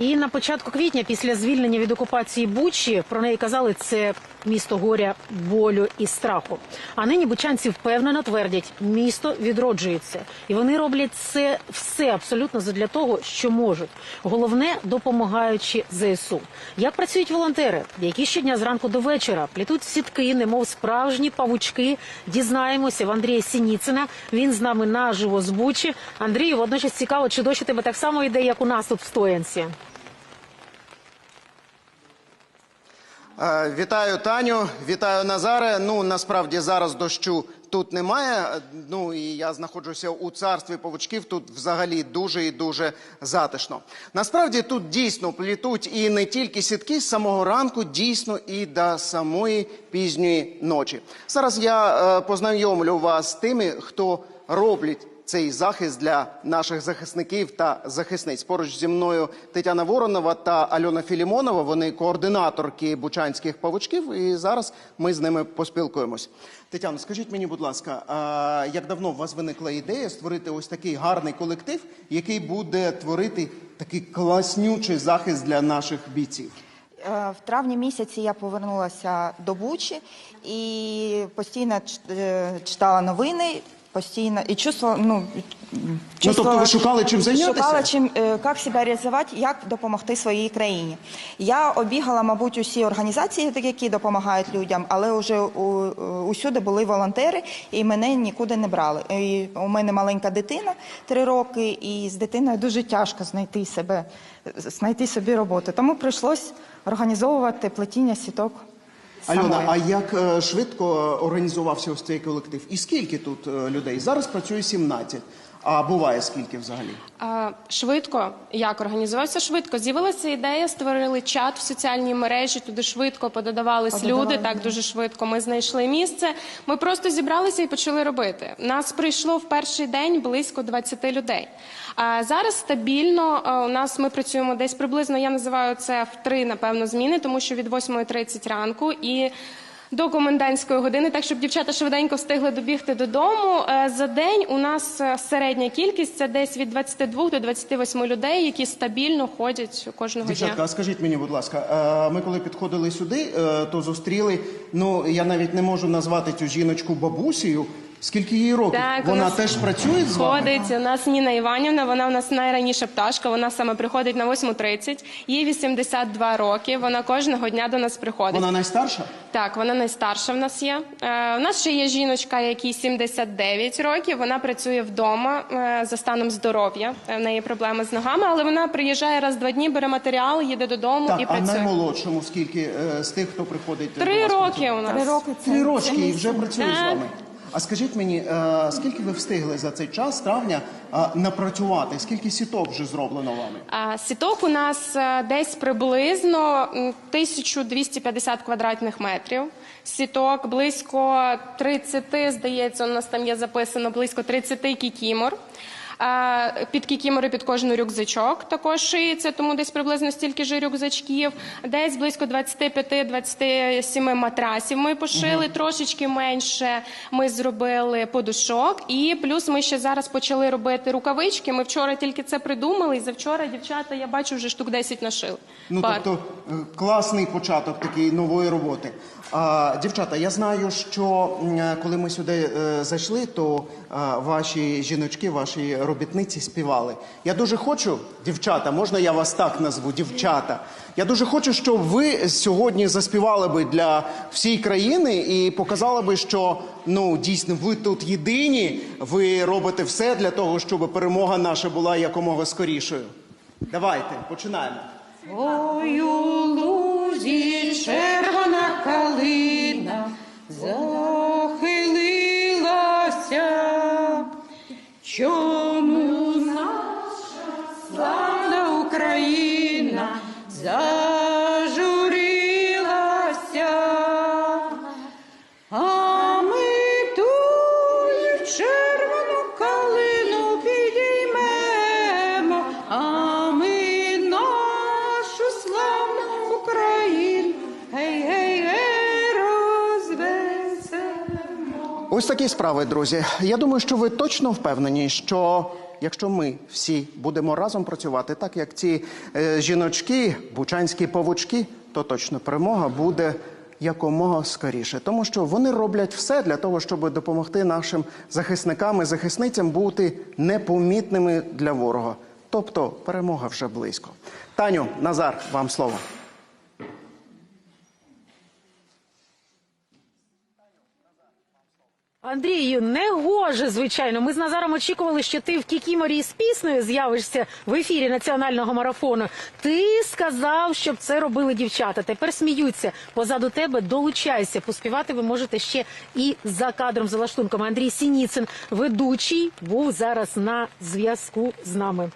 І на початку квітня, після звільнення від окупації Бучі, про неї казали, це місто горя, болю і страху. А нині бучанці впевнено твердять, місто відроджується, і вони роблять це все абсолютно задля того, що можуть. Головне допомагаючи ЗСУ. Як працюють волонтери, які щодня зранку до вечора плетуть сітки, немов справжні павучки. Дізнаємося в Андрія Сініцина. Він з нами наживо з Бучі. Андрію, водночас цікаво, чи дощ тебе так само йде, як у нас тут в Стоянці. Вітаю Таню, вітаю Назаре. Ну насправді зараз дощу тут немає. Е, Ну і я знаходжуся у царстві павучків. Тут взагалі дуже і дуже затишно. Насправді тут дійсно плітуть і не тільки сітки з самого ранку, дійсно і до самої пізньої ночі. Зараз я е, познайомлю вас з тими, хто роблять цей захист для наших захисників та захисниць. Поруч зі мною Тетяна Воронова та Альона Філімонова. Вони координаторки бучанських павучків. І зараз ми з ними поспілкуємось. Тетяно, скажіть мені, будь ласка, а як давно у вас виникла ідея створити ось такий гарний колектив, який буде творити такий класнючий захист для наших бійців? Е, В травні місяці я повернулася до Бучі і постійно е, читала новини. Постійно і чувствувала, ну, тобто ви шукали чим зайнятися? Шукала чим е, як себе реалізувати, як допомогти своїй країні. Я обігала, мабуть, усі організації, які допомагають людям, але вже у, усюди були волонтери, і мене нікуди не брали. І у мене маленька дитина три роки, і з дитиною дуже тяжко знайти себе, знайти собі роботу. Тому прийшлось організовувати плетіння сіток. Альона, а як е, швидко е, організувався ось цей колектив? І скільки тут е, людей? Зараз працює 17. А буває скільки взагалі? А, Швидко як організувався швидко. З'явилася ідея, створили чат в соціальній мережі. Туди швидко пододавались Пододавали, люди. Так дуже швидко. Ми знайшли місце. Ми просто зібралися і почали робити. Нас прийшло в перший день близько 20 людей. А зараз стабільно а, у нас ми працюємо десь приблизно. Я називаю це в три, напевно, зміни, тому що від 8.30 ранку і. До комендантської години, так щоб дівчата швиденько встигли добігти додому. Е, За день у нас е, середня кількість це десь від 22 до 28 людей, які стабільно ходять кожного Дівчатка, дня. а скажіть мені, будь ласка, е, ми коли підходили сюди, то зустріли. Ну я навіть не можу назвати цю жіночку бабусею. Скільки їй років? Так, у Вона нас теж працює з вами? Ходить у нас Ніна Іванівна. Вона у нас найраніша пташка. Вона саме приходить на 8.30. Їй 82 роки. Вона кожного дня до нас приходить. Вона найстарша? Так, вона найстарша в нас є. Е, у нас ще є жіночка, якій 79 років. Вона працює вдома е, за станом здоров'я. Е, В неї проблеми з ногами, але вона приїжджає раз в два дні, бере матеріал, їде додому Так, і а працює. наймолодшому скільки е, з тих, хто приходить? до Три вас роки працює? у нас. Три роки це Три рочки і вже працює з Так. вами. А скажіть мені, е, скільки ви встигли за цей час травня е, напрацювати? Скільки сіток вже зроблено вами? А, Сіток у нас е, десь приблизно м, 1250 квадратних метрів. Сіток близько 30, здається, у нас там є записано близько 30 кікімор. Під кікімори під кожен рюкзачок також шиється, тому десь приблизно стільки ж рюкзачків. Десь близько 25-27 матрасів ми пошили, трошечки менше ми зробили подушок. І плюс ми ще зараз почали робити рукавички. Ми вчора тільки це придумали, і завчора дівчата, я бачу, вже штук 10 нашили. Ну Пар. тобто е, класний початок такої нової роботи. А, дівчата, я знаю, що е, коли ми сюди е, зайшли, то ваші жіночки, ваші робітниці співали. Я дуже хочу, дівчата, можна я вас так назву, дівчата. Я дуже хочу, щоб ви сьогодні заспівали би для всієї країни і показали би, що ну дійсно ви тут єдині. Ви робите все для того, щоб перемога наша була якомога скорішою. Давайте починаємо. Ой, Україна зажурилася? А ми тую червону калину підіймемо, а ми нашу славну Україну, гей, гей, гей, розвеселимо. Ось такі справи, друзі. Я думаю, що ви точно впевнені, що якщо ми всі будемо разом працювати, так як ці е, жіночки, бучанські павучки, то точно перемога буде якомога скоріше, тому що вони роблять все для того, щоб допомогти нашим захисникам і захисницям бути непомітними для ворога. Тобто перемога вже близько. Таню, Назар, вам слово. Андрію, не гоже, звичайно. Ми з Назаром очікували, що ти в Кікіморі з піснею з'явишся в ефірі національного марафону. Ти сказав, щоб це робили дівчата. Тепер сміються. Позаду тебе долучайся. Поспівати ви можете ще і за кадром за лаштунком. Андрій Сініцин, ведучий, був зараз на зв'язку з нами.